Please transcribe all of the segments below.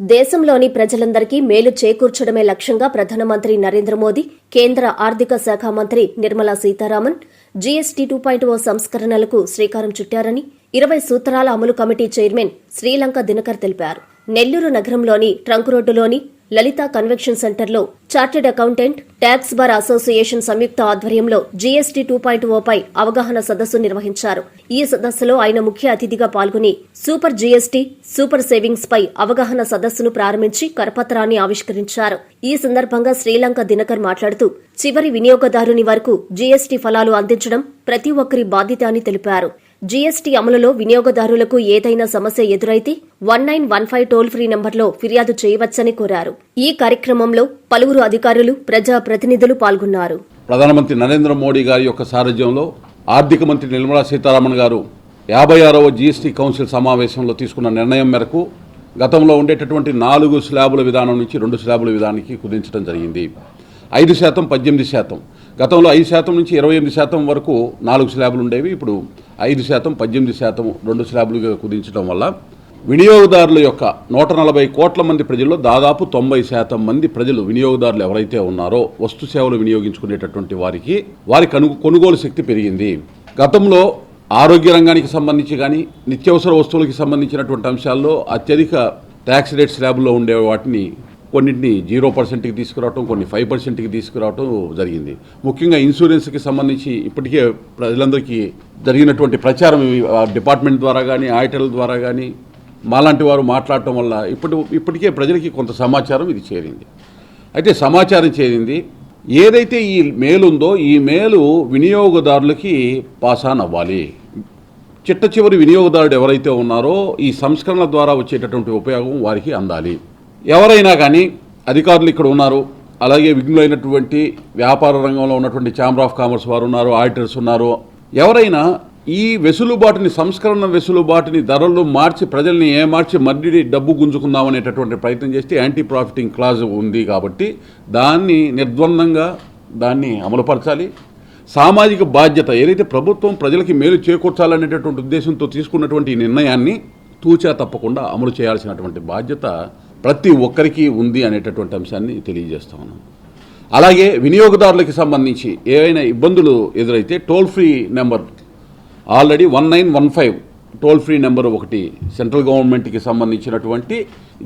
దేశంలోని ప్రజలందరికీ మేలు చేకూర్చడమే లక్ష్యంగా ప్రధానమంత్రి నరేంద్ర మోదీ కేంద్ర ఆర్థిక శాఖ మంత్రి Nirmala Sitharaman GST two point O సంస్కరణలకు శ్రీకారం చుట్టారని ఇరవై సూత్రాల అమలు కమిటీ చైర్మన్ శ్రీలంక దినకర్ తెలిపారు. నెల్లూరు నగరంలోని ట్రంక్ రోడ్డులోని లలిత కన్వెన్షన్ సెంటర్లో chartered accountant tax bar association సంయుక్త ఆధ్వర్యంలో జీఎస్టీ టూ పాయింట్ ఓపై అవగాహన సదస్సు నిర్వహించారు. ఈ సదస్సులో ఆయన ముఖ్య అతిథిగా పాల్గొని సూపర్ జీఎస్టీ సూపర్ సేవింగ్స్ పై అవగాహన సదస్సును ప్రారంభించి కరపత్రాన్ని ఆవిష్కరించారు. ఈ సందర్భంగా శ్రీలంక దినకర్ మాట్లాడుతూ చివరి వినియోగదారుని వరకు జీఎస్టీ ఫలాలు అందించడం ప్రతి ఒక్కరి బాధ్యత అని తెలిపారు. జీఎస్టీ అమలులో వినియోగదారులకు ఏదైనా సమస్య ఎదురైతే one nine one five toll free నంబర్లో ఫిర్యాదు చేయవచ్చని కోరారు. ఈ కార్యక్రమంలో పలువురు అధికారులు ప్రజా ప్రతినిధులు పాల్గొన్నారు. ప్రధానమంత్రి నరేంద్ర మోడీ గారి యొక్క సారథ్యంలో ఆర్థిక మంత్రి నిర్మలా సీతారామన్ గారు యాభై ఆరవ జీఎస్టీ కౌన్సిల్ సమావేశంలో తీసుకున్న నిర్ణయం మేరకు గతంలో ఉండేటటువంటి నాలుగు స్లాబుల విధానం నుంచి రెండు స్లాబుల విధానానికి కుదించడం జరిగింది. ఐదు శాతం పద్దెనిమిది శాతం. గతంలో ఐదు శాతం నుంచి ఇరవై ఎనిమిది శాతం వరకు నాలుగు స్లాబులు ఉండేవి. ఇప్పుడు ఐదు శాతం పద్దెనిమిది శాతం రెండు స్లాబులుగా కుదించడం వల్ల వినియోగదారుల యొక్క నూట నలభై కోట్ల మంది ప్రజల్లో దాదాపు తొంభై శాతం మంది ప్రజలు వినియోగదారులు ఎవరైతే ఉన్నారో వస్తు సేవలు వినియోగించుకునేటటువంటి వారికి వారి కను కొనుగోలు శక్తి పెరిగింది. గతంలో ఆరోగ్య రంగానికి సంబంధించి కానీ నిత్యావసర వస్తువులకి సంబంధించినటువంటి అంశాల్లో అత్యధిక ట్యాక్స్ రేట్ స్లాబ్లో ఉండే వాటిని కొన్నింటిని జీరో పర్సెంట్కి తీసుకురావటం కొన్ని ఫైవ్ పర్సెంట్కి తీసుకురావటం జరిగింది. ముఖ్యంగా ఇన్సూరెన్స్కి సంబంధించి ఇప్పటికే ప్రజలందరికీ జరిగినటువంటి ప్రచారం డిపార్ట్మెంట్ ద్వారా కానీ ఆయిటల ద్వారా కానీ మాలాంటి వారు మాట్లాడటం వల్ల ఇప్పటి ఇప్పటికే ప్రజలకి కొంత సమాచారం ఇది చేరింది. అయితే సమాచారం చేరింది ఏదైతే ఈ మేలు ఉందో ఈ మేలు వినియోగదారులకి పాస్ ఆన్ అవ్వాలి. చిట్ట చివరి వినియోగదారుడు ఎవరైతే ఉన్నారో ఈ సంస్కరణల ద్వారా వచ్చేటటువంటి ఉపయోగం వారికి అందాలి. ఎవరైనా కానీ అధికారులు ఇక్కడ ఉన్నారు అలాగే విఘ్నులైనటువంటి వ్యాపార రంగంలో ఉన్నటువంటి ఛాంబర్ ఆఫ్ కామర్స్ వారు ఉన్నారు ఆడిటర్స్ ఉన్నారు. ఎవరైనా ఈ వెసులుబాటుని సంస్కరణ వెసులుబాటుని ధరలు మార్చి ప్రజల్ని ఏమార్చి మళ్ళీ డబ్బు గుంజుకుందాం అనేటటువంటి ప్రయత్నం చేస్తే యాంటీ ప్రాఫిటింగ్ క్లాజ్ ఉంది కాబట్టి దాన్ని నిర్ద్వందంగా దాన్ని అమలుపరచాలి. సామాజిక బాధ్యత ఏదైతే ప్రభుత్వం ప్రజలకి మేలు చేకూర్చాలనేటటువంటి ఉద్దేశంతో తీసుకున్నటువంటి నిర్ణయాన్ని తూచా తప్పకుండా అమలు చేయాల్సినటువంటి బాధ్యత ప్రతి ఒక్కరికి ఉంది అనేటటువంటి అంశాన్ని తెలియజేస్తా ఉన్నాం. అలాగే వినియోగదారులకి సంబంధించి ఏవైనా ఇబ్బందులు ఎదురైతే toll free number already one nine one five toll free number ఒకటి సెంట్రల్ గవర్నమెంట్కి సంబంధించినటువంటి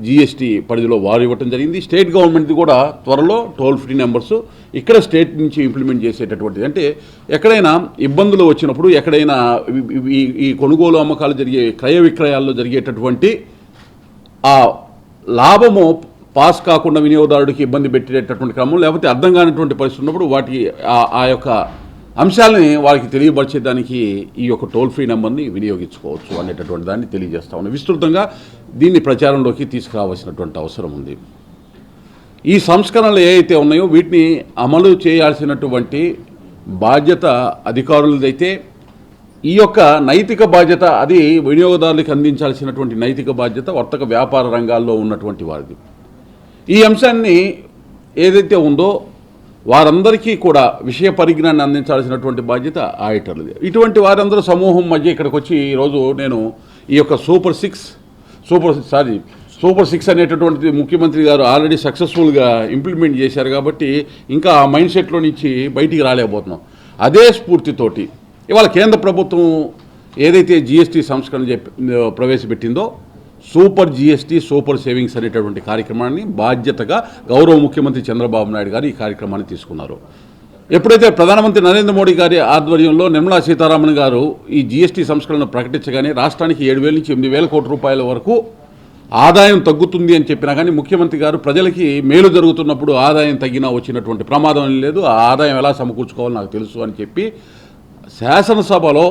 జీఎస్టీ పరిధిలో వారు ఇవ్వటం జరిగింది. స్టేట్ గవర్నమెంట్ది కూడా త్వరలో టోల్ ఫ్రీ నెంబర్స్ ఇక్కడ స్టేట్ నుంచి ఇంప్లిమెంట్ చేసేటటువంటిది. అంటే ఎక్కడైనా ఇబ్బందులు వచ్చినప్పుడు ఎక్కడైనా ఈ కొనుగోలు అమ్మకాలు జరిగే క్రయ విక్రయాల్లో జరిగేటటువంటి ఆ లాభము పాస్ కాకుండా వినియోగదారుడికి ఇబ్బంది పెట్టేటటువంటి క్రమం లేకపోతే అర్థం కానిటువంటి పరిస్థితి ఉన్నప్పుడు వాటి ఆ- యొక్క అంశాలని వారికి తెలియపరిచేదానికి ఈ యొక్క టోల్ ఫ్రీ నెంబర్ని వినియోగించుకోవచ్చు అనేటటువంటి దాన్ని తెలియజేస్తా ఉన్నాం. విస్తృతంగా దీన్ని ప్రచారంలోకి తీసుకురావాల్సినటువంటి అవసరం ఉంది. ఈ సంస్కరణలు ఏవైతే ఉన్నాయో వీటిని అమలు చేయాల్సినటువంటి బాధ్యత అధికారులదైతే ఈ యొక్క నైతిక బాధ్యత అది వినియోగదారులకు అందించాల్సినటువంటి నైతిక బాధ్యత వర్తక వ్యాపార రంగాల్లో ఉన్నటువంటి వారిది. ఈ అంశాన్ని ఏదైతే ఉందో వారందరికీ కూడా విషయ పరిజ్ఞానాన్ని అందించాల్సినటువంటి బాధ్యత ఆడిటర్లది ఇటువంటి వారందరూ సమూహం మధ్య ఇక్కడికి వచ్చి ఈరోజు నేను ఈ యొక్క super six super sorry super six అనేటటువంటిది ముఖ్యమంత్రి గారు ఆల్రెడీ సక్సెస్ఫుల్గా ఇంప్లిమెంట్ చేశారు కాబట్టి ఇంకా ఆ మైండ్ సెట్లో నుంచి బయటికి రాలేకపోతున్నాం. అదే స్ఫూర్తితోటి ఇవాళ కేంద్ర ప్రభుత్వం ఏదైతే జిఎస్టీ సంస్కరణ చెప్పి ప్రవేశపెట్టిందో సూపర్ జిఎస్టీ సూపర్ సేవింగ్స్ అనేటటువంటి కార్యక్రమాన్ని బాధ్యతగా గౌరవ ముఖ్యమంత్రి చంద్రబాబు నాయుడు గారు ఈ కార్యక్రమాన్ని తీసుకున్నారు. ఎప్పుడైతే ప్రధానమంత్రి నరేంద్ర మోడీ గారి ఆధ్వర్యంలో నిర్మలా సీతారామన్ గారు ఈ జీఎస్టీ సంస్కరణను ప్రకటించగానే రాష్ట్రానికి ఏడు వేల నుంచి ఎనిమిది వేల కోట్ల రూపాయల వరకు ఆదాయం తగ్గుతుంది అని చెప్పినా కానీ ముఖ్యమంత్రి గారు ప్రజలకి మేలు జరుగుతున్నప్పుడు ఆదాయం తగ్గినా వచ్చినటువంటి ప్రమాదం లేదు ఆ ఆదాయం ఎలా సమకూర్చుకోవాలో నాకు తెలుసు అని చెప్పి శాసనసభలో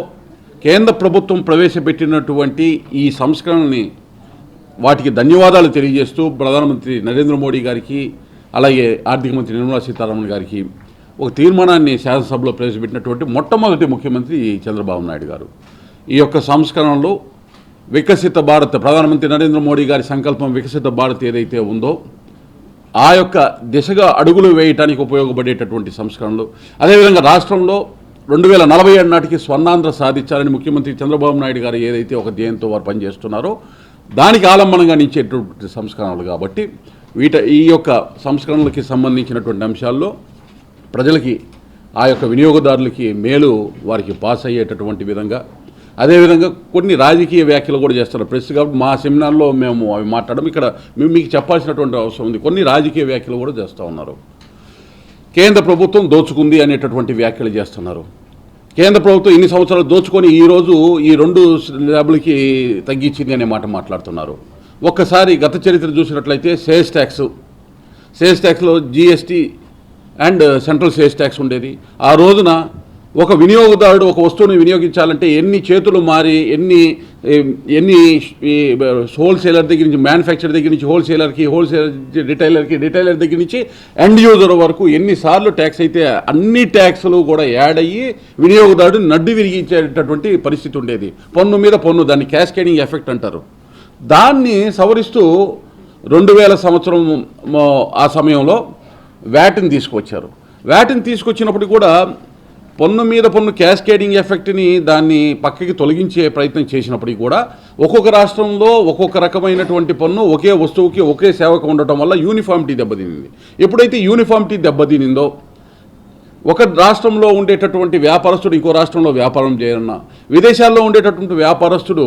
కేంద్ర ప్రభుత్వం ప్రవేశపెట్టినటువంటి ఈ సంస్కరణని వాటికి ధన్యవాదాలు తెలియజేస్తూ ప్రధానమంత్రి నరేంద్ర మోడీ గారికి అలాగే ఆర్థిక మంత్రి నిర్మలా సీతారామన్ గారికి ఒక తీర్మానాన్ని శాసనసభలో ప్రవేశపెట్టినటువంటి మొట్టమొదటి ముఖ్యమంత్రి చంద్రబాబు నాయుడు గారు. ఈ యొక్క సంస్కరణలో వికసిత భారత్ ప్రధానమంత్రి నరేంద్ర మోడీ గారి సంకల్పం వికసిత భారత్ ఏదైతే ఉందో ఆ యొక్క దిశగా అడుగులు వేయటానికి ఉపయోగపడేటటువంటి సంస్కరణలు. అదేవిధంగా రాష్ట్రంలో రెండు వేల నలభై ఏడు నాటికి స్వర్ణాంధ్ర సాధించాలని ముఖ్యమంత్రి చంద్రబాబు నాయుడు గారు ఏదైతే ఒక ధ్యేయంతో వారు పనిచేస్తున్నారో దానికి ఆలంబనంగా నిచ్చేటువంటి సంస్కరణలు కాబట్టి వీట ఈ యొక్క సంస్కరణలకి సంబంధించినటువంటి అంశాల్లో ప్రజలకి ఆ యొక్క వినియోగదారులకి మేలు వారికి పాస్ అయ్యేటటువంటి విధంగా అదేవిధంగా కొన్ని రాజకీయ వ్యాఖ్యలు కూడా చేస్తారు ప్రెస్ కాబట్టి మా సెమినార్లో మేము అవి మాట్లాడడం. ఇక్కడ మేము మీకు చెప్పాల్సినటువంటి అవసరం ఉంది. కొన్ని రాజకీయ వ్యాఖ్యలు కూడా చేస్తూ ఉన్నారు. కేంద్ర ప్రభుత్వం దోచుకుంది అనేటటువంటి వ్యాఖ్యలు చేస్తున్నారు. కేంద్ర ప్రభుత్వం ఇన్ని సంవత్సరాలు దోచుకొని ఈరోజు ఈ రెండు ల్యాబ్లకి తగ్గించింది అనే మాట మాట్లాడుతున్నారు. ఒక్కసారి గత చరిత్ర చూసినట్లయితే sales tax sales ట్యాక్స్లో GST and central sales tax ఉండేది. ఆ రోజున ఒక వినియోగదారుడు ఒక వస్తువుని వినియోగించాలంటే ఎన్ని చేతులు మారి ఎన్ని ఎన్ని హోల్సేలర్ దగ్గర నుంచి మ్యానుఫ్యాక్చర్ దగ్గర నుంచి హోల్సేలర్కి హోల్సేలర్ రిటైలర్కి రిటైలర్ దగ్గర నుంచి ఎండ్ యూజర్ వరకు ఎన్నిసార్లు ట్యాక్స్ అయితే అన్ని ట్యాక్స్లు కూడా యాడ్ అయ్యి వినియోగదారుడు నడ్డు విరిగించేటటువంటి పరిస్థితి ఉండేది. పన్ను మీద పన్ను దాన్ని క్యాస్కేడింగ్ ఎఫెక్ట్ అంటారు. దాన్ని సవరిస్తూ రెండు వేల సంవత్సరం ఆ సమయంలో వ్యాట్ని తీసుకొచ్చారు వ్యాట్ని తీసుకొచ్చినప్పుడు కూడా పన్ను మీద పన్ను క్యాస్కేడింగ్ ఎఫెక్ట్ని దాన్ని పక్కకి తొలగించే ప్రయత్నం చేసినప్పటికీ కూడా ఒక్కొక్క రాష్ట్రంలో ఒక్కొక్క రకమైనటువంటి పన్ను ఒకే వస్తువుకి ఒకే సేవకు ఉండటం వల్ల యూనిఫామిటీ దెబ్బతినింది. ఎప్పుడైతే యూనిఫామిటీ దెబ్బతినిందో ఒక రాష్ట్రంలో ఉండేటటువంటి వ్యాపారస్తుడు ఇంకో రాష్ట్రంలో వ్యాపారం చేయాలన్నా విదేశాల్లో ఉండేటటువంటి వ్యాపారస్తుడు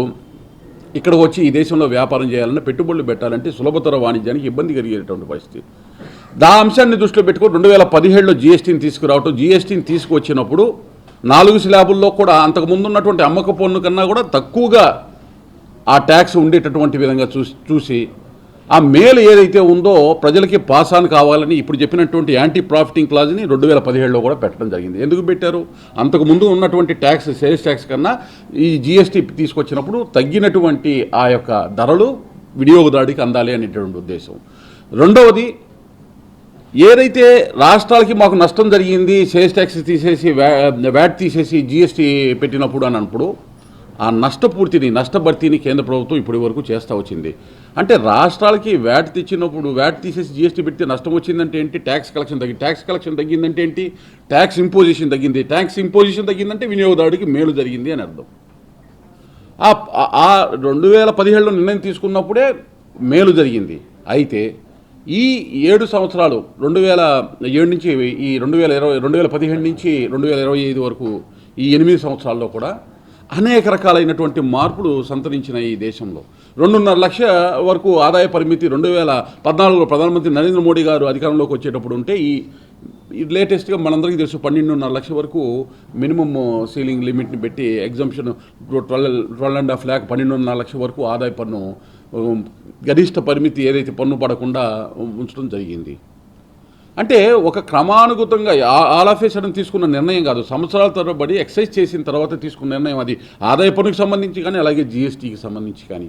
ఇక్కడికి వచ్చి ఈ దేశంలో వ్యాపారం చేయాలన్నా పెట్టుబడులు పెట్టాలంటే సులభతర వాణిజ్యానికి ఇబ్బంది కలిగేటటువంటి పరిస్థితి. దా అంశాన్ని దృష్టిలో పెట్టుకుని రెండు వేల పదిహేడులో జీఎస్టీని తీసుకురావటం జీఎస్టీని తీసుకువచ్చినప్పుడు నాలుగు స్లాబుల్లో కూడా అంతకుముందు ఉన్నటువంటి అమ్మక పన్ను కన్నా కూడా తక్కువగా ఆ ట్యాక్స్ ఉండేటటువంటి విధంగా చూసి చూసి ఆ మేలు ఏదైతే ఉందో ప్రజలకి పాస్ ఆన్ కావాలని ఇప్పుడు చెప్పినటువంటి యాంటీ ప్రాఫిటింగ్ క్లాజ్ని రెండు వేల పదిహేడులో కూడా పెట్టడం జరిగింది. ఎందుకు పెట్టారు? అంతకు ముందు ఉన్నటువంటి ట్యాక్స్ సేల్స్ ట్యాక్స్ కన్నా ఈ జీఎస్టీ తీసుకొచ్చినప్పుడు తగ్గినటువంటి ఆ యొక్క ధరలు వినియోగదారుడికి అందాలి అనేటువంటి ఉద్దేశం. రెండవది ఏదైతే రాష్ట్రాలకి మాకు నష్టం జరిగింది సేల్స్ ట్యాక్స్ తీసేసి వ్యా- వ్యాట్ తీసేసి జీఎస్టీ పెట్టినప్పుడు అని అన్నప్పుడు ఆ నష్టపూర్తిని నష్టభర్తీని కేంద్ర ప్రభుత్వం ఇప్పటి వరకు చేస్తూ వచ్చింది. అంటే రాష్ట్రాలకి వ్యాట్ తెచ్చినప్పుడు వ్యాట్ తీసేసి జీఎస్టీ పెడితే నష్టం వచ్చిందంటే ఏంటి? ట్యాక్స్ కలెక్షన్ తగ్గింది ట్యాక్స్ కలెక్షన్ తగ్గిందంటే ఏంటి? ట్యాక్స్ ఇంపోజిషన్ తగ్గింది. ట్యాక్స్ ఇంపోజిషన్ తగ్గిందంటే వినియోగదారుడికి మేలు జరిగింది అని అర్థం. ఆ రెండు వేల పదిహేడులో నిర్ణయం తీసుకున్నప్పుడే మేలు జరిగింది. అయితే ఈ ఏడు సంవత్సరాలు రెండు వేల ఏడు నుంచి ఈ రెండు వేల ఇరవై రెండు వేల పదిహేడు నుంచి రెండు వేల ఇరవై ఐదు వరకు ఈ ఎనిమిది సంవత్సరాల్లో కూడా అనేక రకాలైనటువంటి మార్పులు సంతరించిన ఈ దేశంలో. రెండున్నర లక్ష వరకు ఆదాయ పరిమితి రెండు వేల పద్నాలుగులో ప్రధానమంత్రి నరేంద్ర మోడీ గారు అధికారంలోకి వచ్చేటప్పుడు ఉంటే ఈ ఈ లేటెస్ట్గా మనందరికీ తెలుసు పన్నెండున్నర లక్షల వరకు మినిమమ్ సీలింగ్ లిమిట్ని పెట్టి exemption twelve twelve and half lakh పన్నెండున్నర లక్షల వరకు ఆదాయ పన్ను గరిష్ట పరిమితి ఏదైతే పన్ను పడకుండా ఉంచడం జరిగింది. అంటే ఒక క్రమానుగతంగా ఆల్ ఆఫ్ ఏ సడన్ తీసుకున్న నిర్ణయం కాదు సంవత్సరాల తరబడి ఎక్సైజ్ చేసిన తర్వాత తీసుకున్న నిర్ణయం అది. ఆదాయ పన్నుకి సంబంధించి కానీ అలాగే జీఎస్టీకి సంబంధించి కానీ.